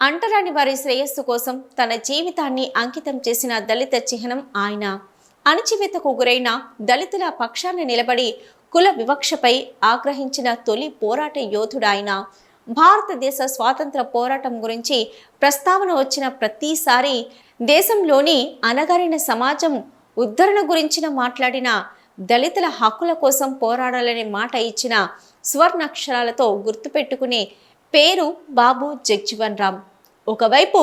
అంటరాని వారి శ్రేయస్సు కోసం తన జీవితాన్ని అంకితం చేసిన దళిత చిహ్నం ఆయన. అణచివేతకు గురైన దళితుల పక్షాన్ని నిలబడి కుల వివక్షపై ఆగ్రహించిన తొలి పోరాట యోధుడాయన. భారతదేశ స్వాతంత్ర పోరాటం గురించి ప్రస్తావన వచ్చిన ప్రతిసారి దేశంలోని అనగారిన సమాజం ఉద్ధరణ గురించిన మాట్లాడిన దళితుల హక్కుల కోసం పోరాడాలనే మాట ఇచ్చిన స్వర్ణాక్షరాలతో గుర్తుపెట్టుకునే పేరు బాబు జగ్జీవన్ రామ్ ఒకవైపు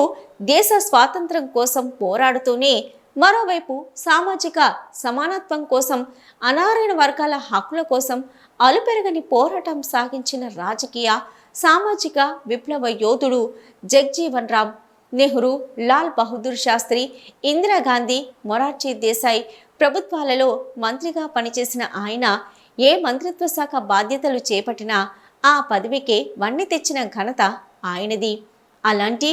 దేశ స్వాతంత్రం కోసం పోరాడుతూనే మరోవైపు సామాజిక సమానత్వం కోసం అనారాయణ వర్గాల హక్కుల కోసం అలుపెరగని పోరాటం సాగించిన రాజకీయ సామాజిక విప్లవ యోధుడు జగ్జీవన్ రామ్ నెహ్రూ లాల్ బహదూర్ శాస్త్రి ఇందిరాగాంధీ మొరార్జీ దేశాయ్ ప్రభుత్వాలలో మంత్రిగా పనిచేసిన ఆయన ఏ మంత్రిత్వ శాఖ బాధ్యతలు చేపట్టినా ఆ పదవికే వన్ని తెచ్చిన ఘనత ఆయనది. అలాంటి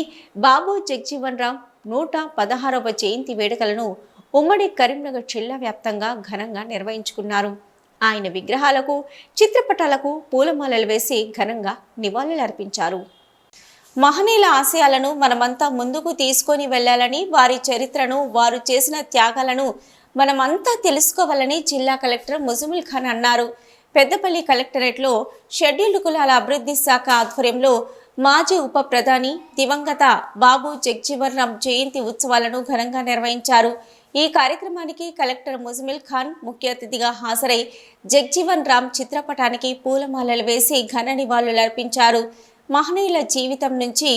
బాబు జగ్జీవన్ రామ్ నూట పదహారవ జయంతి వేడుకలను ఉమ్మడి కరీంనగర్ జిల్లా వ్యాప్తంగా ఘనంగా నిర్వహించుకున్నారు. ఆయన విగ్రహాలకు చిత్రపటాలకు పూలమాలలు వేసి ఘనంగా నివాళులర్పించారు. మహనీయుల ఆశయాలను మనమంతా ముందుకు తీసుకొని వెళ్ళాలని వారి చరిత్రను వారు చేసిన త్యాగాలను మనమంతా తెలుసుకోవాలని జిల్లా కలెక్టర్ ముజముల్ ఖాన్ అన్నారు. పెద్దపల్లి కలెక్టరేట్లో షెడ్యూల్డ్ కులాల అభివృద్ధి శాఖ ఆధ్వర్యంలో మాజీ ఉప ప్రధాని దివంగత బాబు జగ్జీవన్ రామ్ జయంతి ఉత్సవాలను ఘనంగా నిర్వహించారు. ఈ కార్యక్రమానికి కలెక్టర్ ముజమిల్ ఖాన్ ముఖ్య అతిథిగా హాజరై జగ్జీవన్ రామ్ చిత్రపటానికి పూలమాలలు వేసి ఘన నివాళులర్పించారు మహనీయుల జీవితం నుంచి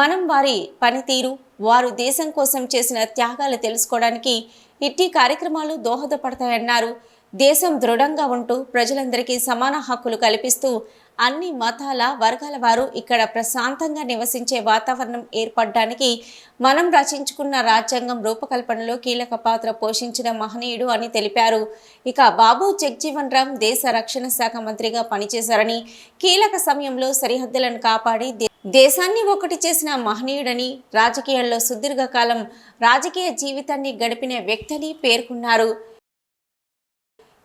మనం వారి పనితీరు వారు దేశం కోసం చేసిన త్యాగాలు తెలుసుకోవడానికి ఇట్టి కార్యక్రమాలు దోహదపడతాయన్నారు. దేశం దృఢంగా ఉంటూ ప్రజలందరికీ సమాన హక్కులు కల్పిస్తూ అన్ని మతాల వర్గాల వారు ఇక్కడ ప్రశాంతంగా నివసించే వాతావరణం ఏర్పడడానికి మనం రచించుకున్న రాజ్యాంగం రూపకల్పనలో కీలక పాత్ర పోషించిన మహనీయుడు అని తెలిపారు. ఇక బాబు జగ్జీవన్ రామ్ దేశ రక్షణ శాఖ మంత్రిగా పనిచేశారని కీలక సమయంలో సరిహద్దులను కాపాడి దే- దేశాన్ని ఒకటి చేసిన మహనీయుడని రాజకీయాల్లో సుదీర్ఘకాలం రాజకీయ జీవితాన్ని గడిపిన వ్యక్తిని పేర్కొన్నారు.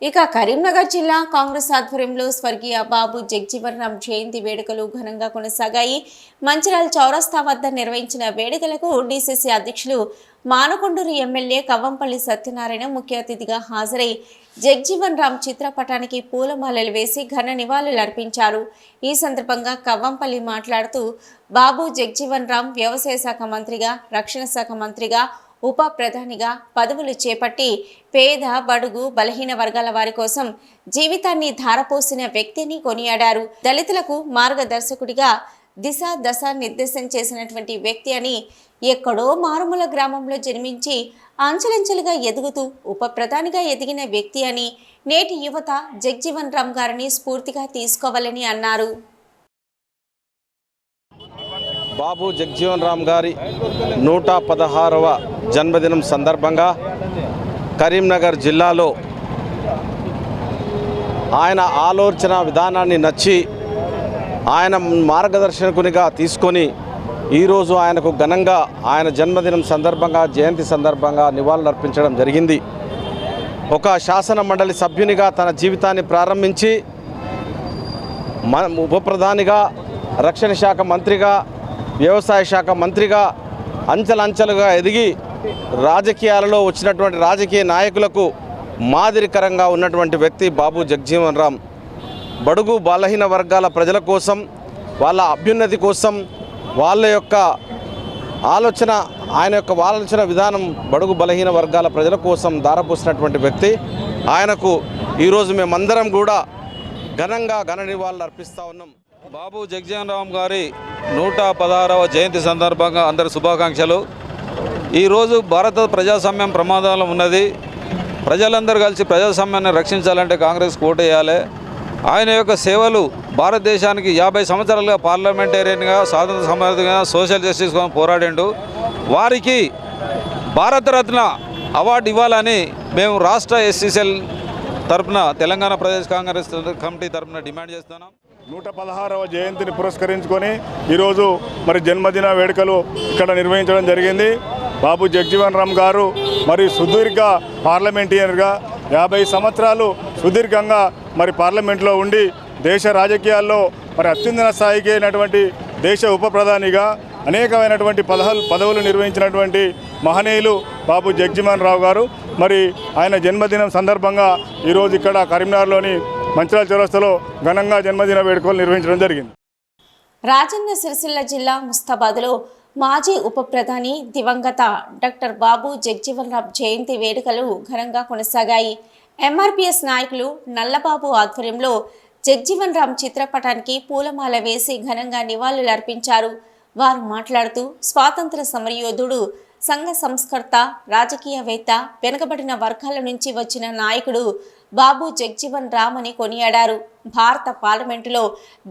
ఇక కరీంనగర్ జిల్లా కాంగ్రెస్ ఆధ్వర్యంలో స్వర్గీయ బాబు జగ్జీవన్ రామ్ జయంతి వేడుకలు ఘనంగా కొనసాగాయి. మంచిరాల చౌరస్తా వద్ద నిర్వహించిన వేడుకలకు డీసీసీ అధ్యక్షులు మానకొండూరు ఎమ్మెల్యే కవ్వంపల్లి సత్యనారాయణ ముఖ్య అతిథిగా హాజరై జగ్జీవన్ రామ్ చిత్రపటానికి పూలమాలలు వేసి ఘన నివాళులు అర్పించారు. ఈ సందర్భంగా కవ్వంపల్లి మాట్లాడుతూ బాబు జగ్జీవన్ రామ్ వ్యవసాయ శాఖ మంత్రిగా రక్షణ శాఖ మంత్రిగా ఉప ప్రధానిగా పదవులు చేపట్టి పేద బడుగు బలహీన వర్గాల వారి కోసం జీవితాన్ని ధారపోసిన వ్యక్తిని కొనియాడారు. దళితులకు మార్గదర్శకుడిగా దిశ దశ నిర్దేశం చేసినటువంటి వ్యక్తి అని ఎక్కడో మారుమూల గ్రామంలో జన్మించి అంచెలంచెలుగా ఎదుగుతూ ఉప ప్రధానిగా ఎదిగిన వ్యక్తి అని నేటి యువత జగ్జీవన్ రామ్ గారిని స్ఫూర్తిగా తీసుకోవాలని అన్నారు. బాబు జగ్జీవన్ రామ్ గారి నూట పదహారవ జన్మదినం సందర్భంగా కరీంనగర్ జిల్లాలో ఆయన ఆలోచన విధానాన్ని నచ్చి ఆయన మార్గదర్శకునిగా తీసుకొని ఈరోజు ఆయనకు ఘనంగా ఆయన జన్మదినం సందర్భంగా జయంతి సందర్భంగా నివాళులర్పించడం జరిగింది. ఒక శాసన మండలి సభ్యునిగా తన జీవితాన్ని ప్రారంభించి మన ఉప ప్రధానిగా రక్షణ శాఖ మంత్రిగా వ్యవసాయ శాఖ మంత్రిగా అంచెలంచెలుగా ఎదిగి రాజకీయాలలో వచ్చినటువంటి రాజకీయ నాయకులకు మాదిరికరంగా ఉన్నటువంటి వ్యక్తి బాబు జగ్జీవన్ రామ్. బడుగు బలహీన వర్గాల ప్రజల కోసం వాళ్ళ అభ్యున్నతి కోసం వాళ్ళ యొక్క ఆలోచన ఆయన యొక్క ఆలోచన విధానం బడుగు బలహీన వర్గాల ప్రజల కోసం దారపోసినటువంటి వ్యక్తి. ఆయనకు ఈరోజు మేమందరం కూడా ఘనంగా ఘన నివాళులు అర్పిస్తూ ఉన్నాం. బాబు జగజీవన్ రామ్ గారి నూట పదహారవ జయంతి సందర్భంగా అందరి శుభాకాంక్షలు. ఈరోజు భారత ప్రజాస్వామ్యం ప్రమాదాలు ఉన్నది. ప్రజలందరూ కలిసి ప్రజాస్వామ్యాన్ని రక్షించాలంటే కాంగ్రెస్ ఓటేయాలి ఆయన యొక్క సేవలు భారతదేశానికి యాభై సంవత్సరాలుగా పార్లమెంటేరియన్గా స్వాతంత్ర సమర్థంగా సోషల్ జస్టిస్ కోసం పోరాడిండు. వారికి భారతరత్న అవార్డు ఇవ్వాలని మేము రాష్ట్ర ఎస్సీసీఎల్ తరపున తెలంగాణ ప్రదేశ్ కాంగ్రెస్ కమిటీ తరపున డిమాండ్ చేస్తున్నాం. నూట పదహారవ జయంతిని పురస్కరించుకొని ఈరోజు మరి జన్మదిన వేడుకలు ఇక్కడ నిర్వహించడం జరిగింది. బాబు జగ్జీవన్ రామ్ గారు మరి సుదీర్ఘ పార్లమెంటీయర్గా యాభై సంవత్సరాలు సుదీర్ఘంగా మరి పార్లమెంట్లో ఉండి దేశ రాజకీయాల్లో మరి అత్యున్నత స్థాయికి అయినటువంటి దేశ ఉప ప్రధానిగా అనేకమైనటువంటి పదవులు పదవులు నిర్వహించినటువంటి మహనీయులు బాబు జగ్జీవన్ రావు గారు. మరి ఆయన జన్మదినం సందర్భంగా ఈరోజు ఇక్కడ కరీంనగర్లోని మంచిరాల చౌరస్తలో ఘనంగా జన్మదిన వేడుకలు నిర్వహించడం జరిగింది. రాజన్న సిరిసిల్ల జిల్లా ముస్తాబాద్లో మాజీ ఉప ప్రధాని దివంగత డాక్టర్ బాబు జగ్జీవన్ రామ్ జయంతి వేడుకలు ఘనంగా కొనసాగాయి. ఎంఆర్పిఎస్ నాయకులు నల్లబాబు ఆధ్వర్యంలో జగ్జీవన్ రామ్ చిత్రపటానికి పూలమాల వేసి ఘనంగా నివాళులర్పించారు వారు మాట్లాడుతూ స్వాతంత్ర సమరయోధుడు సంఘ సంస్కర్త రాజకీయవేత్త వెనుకబడిన వర్గాల నుంచి వచ్చిన నాయకుడు బాబు జగ్జీవన్ రామ్ అని కొనియాడారు. భారత పార్లమెంటులో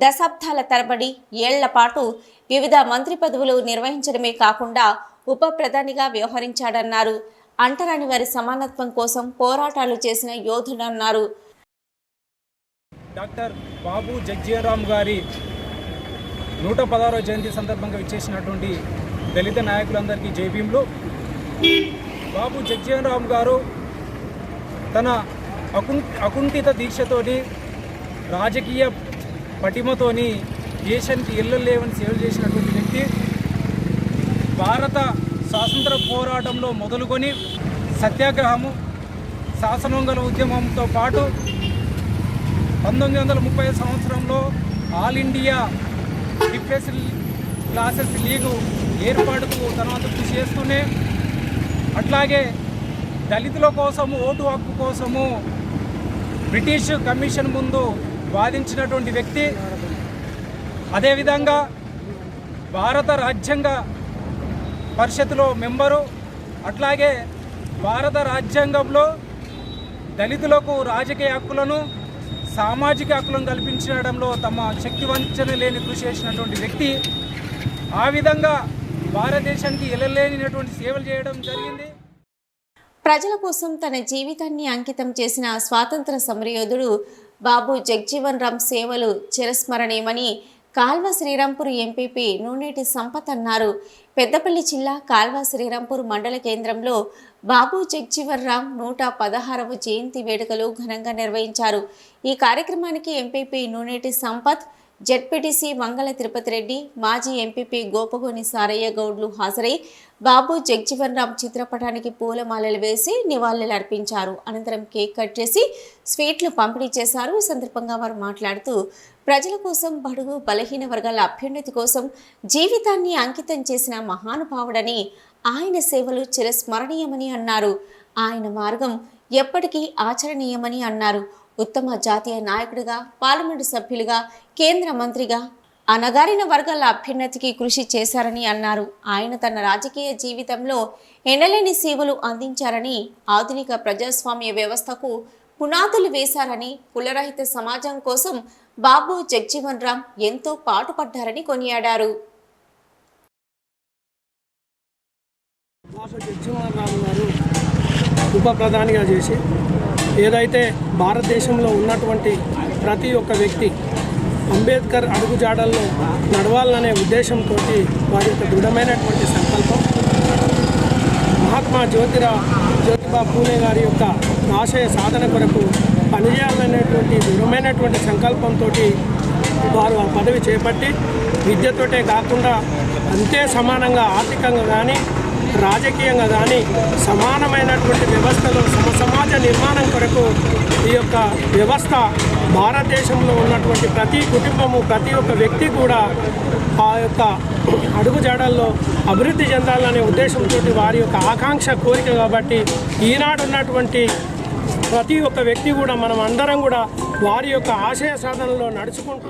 దశాబ్దాల తరబడి ఏళ్ళ పాటు వివిధ మంత్రి పదవులు నిర్వహించడమే కాకుండా ఉప ప్రధానిగా వ్యవహరించాడన్నారు. అంటరాని వారి సమానత్వం కోసం పోరాటాలు చేసిన యోధుడన్నారు డాక్టర్ బాబు జగ్జీవన్రామ్ గారి నూట పదహారవ జయంతి సందర్భంగా ఇచ్చేసినటువంటి దళిత నాయకులందరికీ జైభీంలు బాబు జగ్జీవన్రామ్ గారు తన అకుం అకుంఠిత దీక్షతోని రాజకీయ పటిమతోని దేశానికి ఎల్లలేవని సేవలు చేసినటువంటి వ్యక్తి భారత స్వాతంత్ర పోరాటంలో మొదలుకొని సత్యాగ్రహము శాసనోంగల ఉద్యమంతో పాటు పంతొమ్మిది వందల ముప్పై సంవత్సరంలో all India defence classes league ఏర్పాటుకు తర్వాత కృషి చేస్తూనే అట్లాగే దళితుల కోసము ఓటు హక్కు కోసము బ్రిటిష్ కమిషన్ ముందు వాదించినటువంటి వ్యక్తి అదేవిధంగా భారత రాజ్యాంగ పరిషత్లో మెంబరు అట్లాగే భారత రాజ్యాంగంలో దళితులకు రాజకీయ హక్కులను సామాజిక హక్కులను కల్పించడంలో తమ శక్తి వంచన లేని కృషి చేసినటువంటి వ్యక్తి ఆ విధంగా భారతదేశానికి ఎల్లలేనినటువంటి సేవలు చేయడం జరిగింది. ప్రజల కోసం తన జీవితాన్ని అంకితం చేసిన స్వాతంత్ర సమరయోధుడు బాబు జగ్జీవన్ రామ్ సేవలు చిరస్మరణీయమని కాల్వ శ్రీరాంపూర్ ఎంపీపీ నూనేటి సంపత్ అన్నారు. పెద్దపల్లి జిల్లా కాల్వ శ్రీరాంపూర్ మండల కేంద్రంలో బాబు జగ్జీవన్ రామ్ నూట పదహారవ జయంతి వేడుకలు ఘనంగా నిర్వహించారు. ఈ కార్యక్రమానికి ఎంపీపీ నూనేటి సంపత్ జెడ్పీటీసీ మంగళ తిరుపతి రెడ్డి మాజీ ఎంపీపీ గోపగోని సారయ్య గౌడ్లు హాజరై బాబు జగ్జీవన్ రామ్ చిత్రపటానికి పూలమాలలు వేసి నివాళులు అర్పించారు. అనంతరం కేక్ కట్ చేసి స్వీట్లు పంపిణీ చేశారు. ఈ సందర్భంగా వారు మాట్లాడుతూ ప్రజల కోసం బడుగు బలహీన వర్గాల అభ్యున్నతి కోసం జీవితాన్ని అంకితం చేసిన మహానుభావుడని ఆయన సేవలు చిరస్మరణీయమని అన్నారు. ఆయన మార్గం ఎప్పటికీ ఆచరణీయమని అన్నారు. ఉత్తమ జాతీయ నాయకుడిగా పార్లమెంటు సభ్యులుగా కేంద్ర మంత్రిగా అనగారిన వర్గాల అభ్యున్నతికి కృషి చేశారని అన్నారు. ఆయన తన రాజకీయ జీవితంలో ఎనలేని సేవలు అందించారని ఆధునిక ప్రజాస్వామ్య వ్యవస్థకు పునాదులు వేశారని కులరహిత సమాజం కోసం బాబు జగ్జీవన్ రామ్ ఎంతో పాటుపడ్డారని కొనియాడారు. ఉప ప్రధానిగా చేసి ఏదైతే భారతదేశంలో ఉన్నటువంటి ప్రతి ఒక్క వ్యక్తి అంబేద్కర్ అడుగుజాడల్లో నడవాలనే ఉద్దేశంతో వారి యొక్క దృఢమైనటువంటి సంకల్పం. మహాత్మా జ్యోతిరా జ్యోతిబా పూలే గారి యొక్క ఆశయ సాధన కొరకు పనిచేయాలనేటువంటి దృఢమైనటువంటి సంకల్పంతో వారు ఆ పదవి చేపట్టి విద్యతోటే కాకుండా అంతే సమానంగా ఆర్థికంగా కానీ రాజకీయంగా కానీ సమానమైనటువంటి వ్యవస్థలో సమసమాజ నిర్మాణం కొరకు ఈ యొక్క వ్యవస్థ భారతదేశంలో ఉన్నటువంటి ప్రతి కుటుంబము ప్రతి ఒక్క వ్యక్తి కూడా ఆ యొక్క అడుగుజాడల్లో అభివృద్ధి చెందాలనే ఉద్దేశంతో వారి యొక్క ఆకాంక్ష కోరిక కాబట్టి ఈనాడు ఉన్నటువంటి ప్రతి ఒక్క వ్యక్తి కూడా మనం అందరం కూడా వారి యొక్క ఆశయ సాధనలో నడుచుకుంటూ